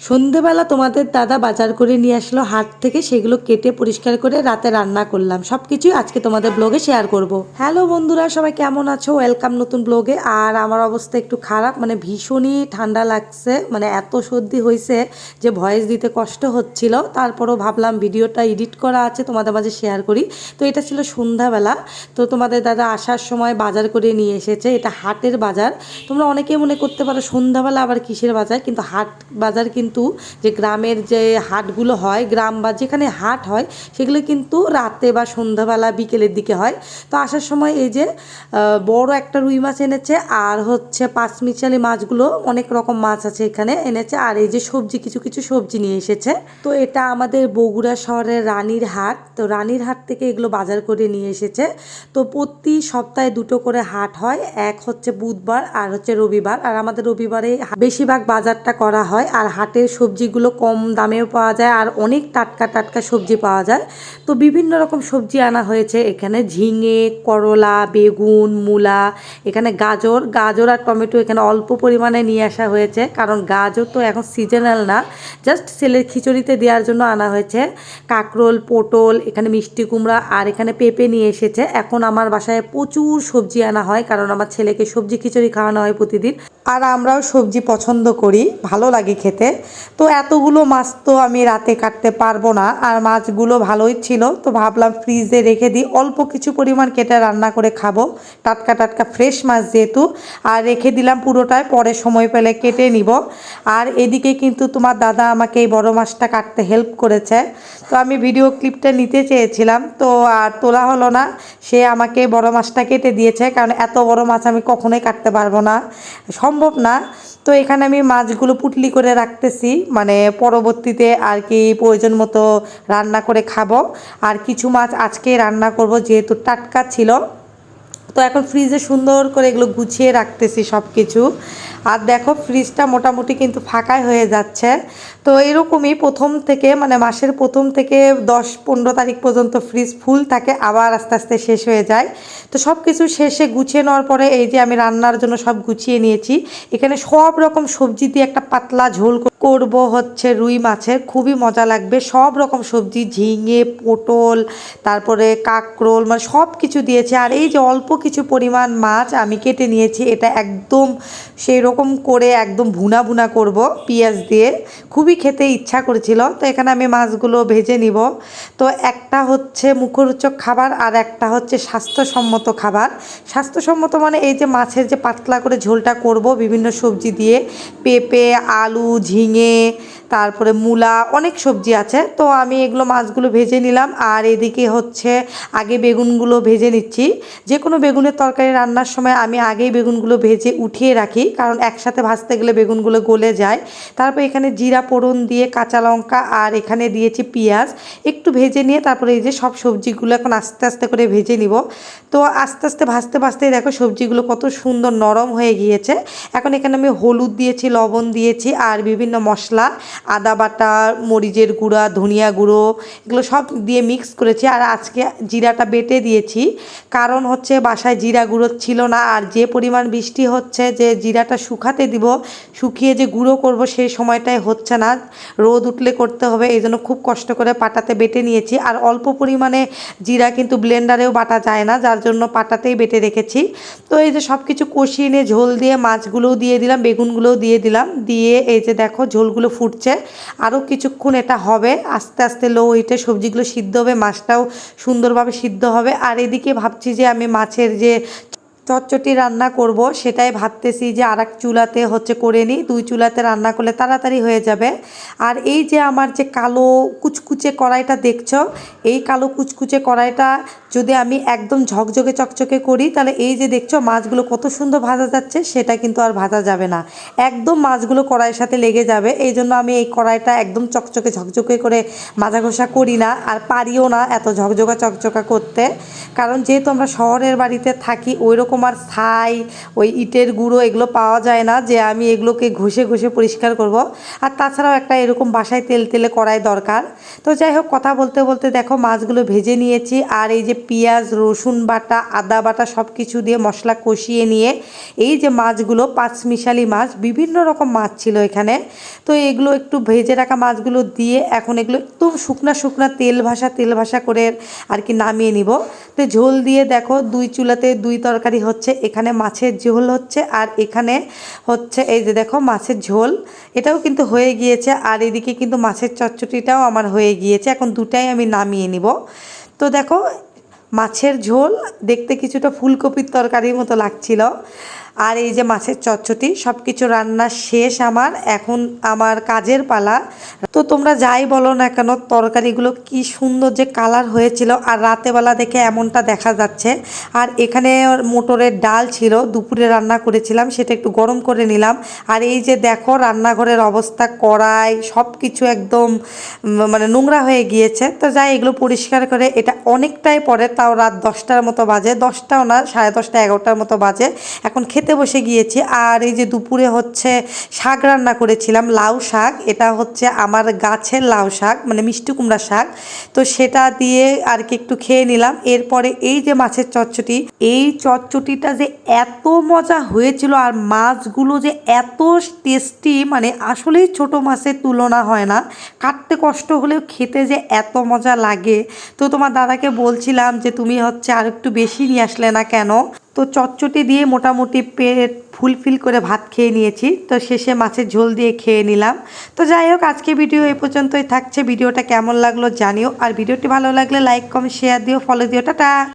সন্ধেবেলা তোমাদের দাদা বাজার করে নিয়ে আসলো, হাট থেকে সেগুলো কেটে পরিষ্কার করে রাতে রান্না করলাম। সব কিছুই আজকে তোমাদের ব্লগে শেয়ার করব। হ্যালো বন্ধুরা, সবাই কেমন আছো? ওয়েলকাম নতুন ব্লগে। আর আমার অবস্থা একটু খারাপ মানে ভীষণই ঠান্ডা লাগছে মানে এত সর্দি হয়েছে যে ভয়েস দিতে কষ্ট হচ্ছিল। তারপরও ভাবলাম ভিডিওটা এডিট করা আছে, তোমাদের মাঝে শেয়ার করি। তো এটা ছিল সন্ধ্যাবেলা। তো তোমাদের দাদা আসার সময় বাজার করে নিয়ে এসেছে, এটা হাটের বাজার। তোমরা অনেকে মনে করতে পারো সন্ধ্যাবেলা আবার কিসের বাজার? কিন্তু হাট বাজার কিন্তু যে গ্রামের যে হাটগুলো হয়, গ্রাম বা যেখানে হাট হয়, সেগুলো কিন্তু রাতে বা সন্ধ্যাবেলা বিকেলের দিকে হয়। তো আসার সময় এই যে বড় একটা রুই মাছ এনেছে আর হচ্ছে পাঁচমিশালি মাছগুলো অনেক রকম মাছ আছে এখানে এনেছে। আর এই যে সবজি, কিছু কিছু সবজি নিয়ে এসেছে। তো এটা আমাদের বগুড়া শহরের রানীর হাট। তো রানীর হাট থেকে এগুলো বাজার করে নিয়ে এসেছে। তো প্রতি সপ্তাহে দুটো করে হাট হয়। এক হচ্ছে বুধবার আর হচ্ছে রবিবার। আর আমাদের রবিবারে বেশিরভাগ বাজারটা করা হয়। আর হাটের সবজিগুলো কম দামেও পাওয়া যায় আর অনেক টাটকা টাটকা সবজি পাওয়া যায়। তো বিভিন্ন রকম সবজি আনা হয়েছে। এখানে ঝিঙে, করলা, বেগুন, মূলা, এখানে গাজর। গাজর আর টমেটো এখানে অল্প পরিমাণে নিয়ে আসা হয়েছে। কারণ গাজর তো এখন সিজনাল না। জাস্ট ছেলের খিচুড়িতে দেওয়ার জন্য আনা হয়েছে। কাকরোল, পটল, এখানে মিষ্টি কুমড়া আর এখানে পেঁপে নিয়ে এসেছে। এখন আমার বাসায় প্রচুর সবজি আনা হয়। কারণ আমার ছেলেকে সবজি খিচুড়ি খাওয়ানো হয় প্রতিদিন। আর আমরাও সবজি পছন্দ করি, ভালো লাগে খেতে। তো এতগুলো মাছ তো আমি রাতে কাটতে পারব না, আর মাছগুলো ভালোই ছিল। তো ভাবলাম ফ্রিজে রেখে দিই, অল্প কিছু পরিমাণ কেটে রান্না করে খাব। টাটকা টাটকা ফ্রেশ মাছ যেহেতু, আর রেখে দিলাম পুরোটাই, পরে সময় পেলে কেটে নিব। আর এদিকে কিন্তু তোমার দাদা আমাকে এই বড় মাছটা কাটতে হেল্প করেছে। তো আমি ভিডিও ক্লিপটা নিতে চেয়েছিলাম, তো আর তোলা হলো না। সে আমাকে বড় মাছটা কেটে দিয়েছে, কারণ এত বড় মাছ আমি কখনোই কাটতে পারব না। সম্ভব না। তো এখানে আমি মাছগুলো পুটলি করে রাখতেছি। মানে পরবর্তীতে আর কি প্রয়োজন মতো রান্না করে খাব। আর কিছু মাছ আজকে রান্না করব যেহেতু টাটকা ছিল। তো এখন ফ্রিজে সুন্দর করে এগুলো গুছিয়ে রাখতেছি সব কিছু আর দেখো ফ্রিজটা মোটামুটি কিন্তু ফাঁকাই হয়ে যাচ্ছে। তো এরকমই প্রথম থেকে মানে মাসের প্রথম থেকে দশ পনেরো তারিখ পর্যন্ত ফ্রিজ ফুল থাকে, আবার আস্তে আস্তে শেষ হয়ে যায়। তো সব কিছু শেষে গুছিয়ে নেওয়ার পরে এই যে আমি রান্নার জন্য সব গুছিয়ে নিয়েছি। এখানে সব রকম সবজি দিয়ে একটা পাতলা ঝোল করব হচ্ছে রুই মাছের, খুবই মজা লাগবে। সব রকম সবজি, ঝিঙে, পটল, তারপরে কাকরোল মানে সব কিছু দিয়েছে। আর এই যে অল্প কিছু পরিমাণ মাছ আমি কেটে নিয়েছি, এটা একদম সেই রকম করে একদম ভুনা ভুনা করব পেঁয়াজ দিয়ে। খুবই খেতে ইচ্ছা করেছিল, তো এখানে আমি মাছগুলো ভেজে নিব। তো একটা হচ্ছে মুখরোচক খাবার আর একটা হচ্ছে স্বাস্থ্যসম্মত খাবার। স্বাস্থ্যসম্মত মানে এই যে মাছের যে পাতলা করে ঝোলটা করব, বিভিন্ন সবজি দিয়ে, পেঁপে, আলু, ঝিঙে, তারপরে মূলা, অনেক সবজি আছে। তো আমি এগুলো মাছগুলো ভেজে নিলাম। আর এদিকে হচ্ছে আগে বেগুনগুলো ভেজে নিচ্ছি। যে কোনো বেগুনের তরকারি রান্নার সময় আমি আগেই বেগুনগুলো ভেজে উঠিয়ে রাখি, কারণ একসাথে ভাজতে গেলে বেগুনগুলো গলে যায়। তারপর এখানে জিরা পোড়ন দিয়ে কাঁচা লঙ্কা আর এখানে দিয়েছি পেঁয়াজ। একটু ভেজে নিয়ে তারপরে এই যে সব সবজিগুলো এখন আস্তে আস্তে করে ভেজে নিব। তো আস্তে আস্তে ভাজতে ভাজতেই দেখো সবজিগুলো কত সুন্দর নরম হয়ে গিয়েছে। এখন এখানে আমি হলুদ দিয়েছি, লবণ দিয়েছি আর বিভিন্ন মশলা, আদা বাটা, মরিচের গুঁড়া, ধনিয়া গুঁড়ো, এগুলো সব দিয়ে মিক্স করেছি আর আজকে জিরাটা বেটে দিয়েছি। কারণ হচ্ছে বাসায় জিরা গুঁড়ো ছিল না আর যে পরিমাণ বৃষ্টি হচ্ছে যে জিরাটা শুকাতে দিব, শুকিয়ে যে গুঁড়ো করব সেই সময়টাই হচ্ছে না। রোদ উঠলে করতে হবে, এই জন্য খুব কষ্ট করে পাটাতে বেটে নিয়েছি। আর অল্প পরিমাণে জিরা কিন্তু ব্লেন্ডারেও বাটা যায় না, যার জন্য পাটাতেই বেটে রেখেছি। তো এই যে সব কিছু কষিয়ে নিয়ে ঝোল দিয়ে মাছগুলোও দিয়ে দিলাম, বেগুনগুলোও দিয়ে দিলাম। দিয়ে এই যে দেখো ঝোলগুলো ফুটছে। আরও কিছুক্ষণ এটা হবে। আস্তে আস্তে লো হিটে সবজিগুলো সিদ্ধ হবে, মাছটাও সুন্দরভাবে সিদ্ধ হবে। আর এদিকে ভাবছি যে আমি মাছের যে চটচটি রান্না করব, সেটাই ভাবতেছি যে আর এক চুলাতে হচ্ছে করে নিই। দুই চুলাতে রান্না করলে তাড়াতাড়ি হয়ে যাবে। আর এই যে আমার যে কালো কুচকুচে কড়াইটা দেখছ, এই কালো কুচকুচে কড়াইটা যদি আমি একদম ঝকঝকে চকচকে করি, তাহলে এই যে দেখছ মাছগুলো কত সুন্দর ভাজা যাচ্ছে, সেটা কিন্তু আর ভাজা যাবে না। একদম মাছগুলো কড়াইয়ের সাথে লেগে যাবে, এই জন্য আমি এই কড়াইটা একদম চকচকে ঝকঝকে করে মাজা ঘষা করি না, আর পারিও না এত ঝকঝকা চকচকা করতে। কারণ যেহেতু আমরা শহরের বাড়িতে থাকি ওই রকম এরকম আর ছাই, ওই ইটের গুঁড়ো এগুলো পাওয়া যায় না যে আমি এগুলোকে ঘষে ঘষে পরিষ্কার করব। আর তাছাড়াও একটা এরকম বাসায় তেল তেলে করাই দরকার। তো যাই হোক, কথা বলতে বলতে দেখো মাছগুলো ভেজে নিয়েছি আর এই যে পেঁয়াজ, রসুন বাটা, আদা বাটা সব কিছু দিয়ে মশলা কষিয়ে নিয়ে এই যে মাছগুলো, পাঁচমিশালি মাছ, বিভিন্ন রকম মাছ ছিল এখানে। তো এগুলো একটু ভেজে রাখা মাছগুলো দিয়ে এখন এগুলো একদম শুকনা শুকনা তেল ভাসা তেল ভাসা করে আর কি নামিয়ে নিব। তো ঝোল দিয়ে দেখো দুই চুলাতে দুই তরকারি হচ্ছে, এখানে মাছের ঝোল হচ্ছে আর এখানে হচ্ছে, এই যে দেখো মাছের ঝোল। এটাও কিন্তু হয়ে গিয়েছে আর এদিকে কিন্তু মাছের চচ্চটিটাও আমার হয়ে গিয়েছে। এখন দুটাই আমি নামিয়ে নিব। তো দেখো, মাছের ঝোল, দেখতে কিছুটা ফুলকপির তরকারির মতো লাগছিল। আর এই যে মাছের চচ্চটি সব কিছু রান্না শেষ আমার। এখন আমার কাজের পালা। তো তোমরা যাই বলো না কেন, তরকারিগুলো কি সুন্দর যে কালার হয়েছিল আর রাতেবেলা দেখে এমনটা দেখা যাচ্ছে। আর এখানে মোটরের ডাল ছিল, দুপুরে রান্না করেছিলাম, সেটা একটু গরম করে নিলাম। আর এই যে দেখো রান্নাঘরের অবস্থা, কড়াই সব কিছু একদম মানে নোংরা হয়ে গিয়েছে। তো যাই, এগুলো পরিষ্কার করে, এটা অনেকটাই পরে, তাও রাত দশটার মতো বাজে। দশটাও না, সাড়ে দশটা এগারোটার মতো বাজে। এখন খেতে বসে গিয়েছি আর এই যে দুপুরে হচ্ছে শাক রান্না করেছিলাম, লাউ শাক। এটা হচ্ছে আমার গাছের লাউ শাক মানে মিষ্টি কুমড়া শাক। তো সেটা দিয়ে আর কি একটু খেয়ে নিলাম। এরপরে এই যে মাছের চচ্চটি, এই চচ্চটিটা যে এত মজা হয়েছিল আর মাছগুলো যে এত টেস্টি মানে আসলেই ছোট মাছের তুলনা হয় না। কাটতে কষ্ট হলেও খেতে যে এত মজা লাগে। তো তোমার দাদাকে বলছিলাম যে, তুমি হচ্ছে আর একটু বেশি নিয়ে আসলে না কেন? তো চচ্চটি দিয়ে মোটামুটি পেট ফুলফিল করে ভাত খেয়ে নিয়েছি। তো শেষে মাছের ঝোল দিয়ে খেয়ে নিলাম। তো যাই হোক, আজকে ভিডিও এ পর্যন্তই থাকছে। ভিডিওটা কেমন লাগল জানিও। আর ভিডিওটি ভালো লাগলে লাইক, কমেন্ট শেয়ার দিও। ফলো দিও। টাটা!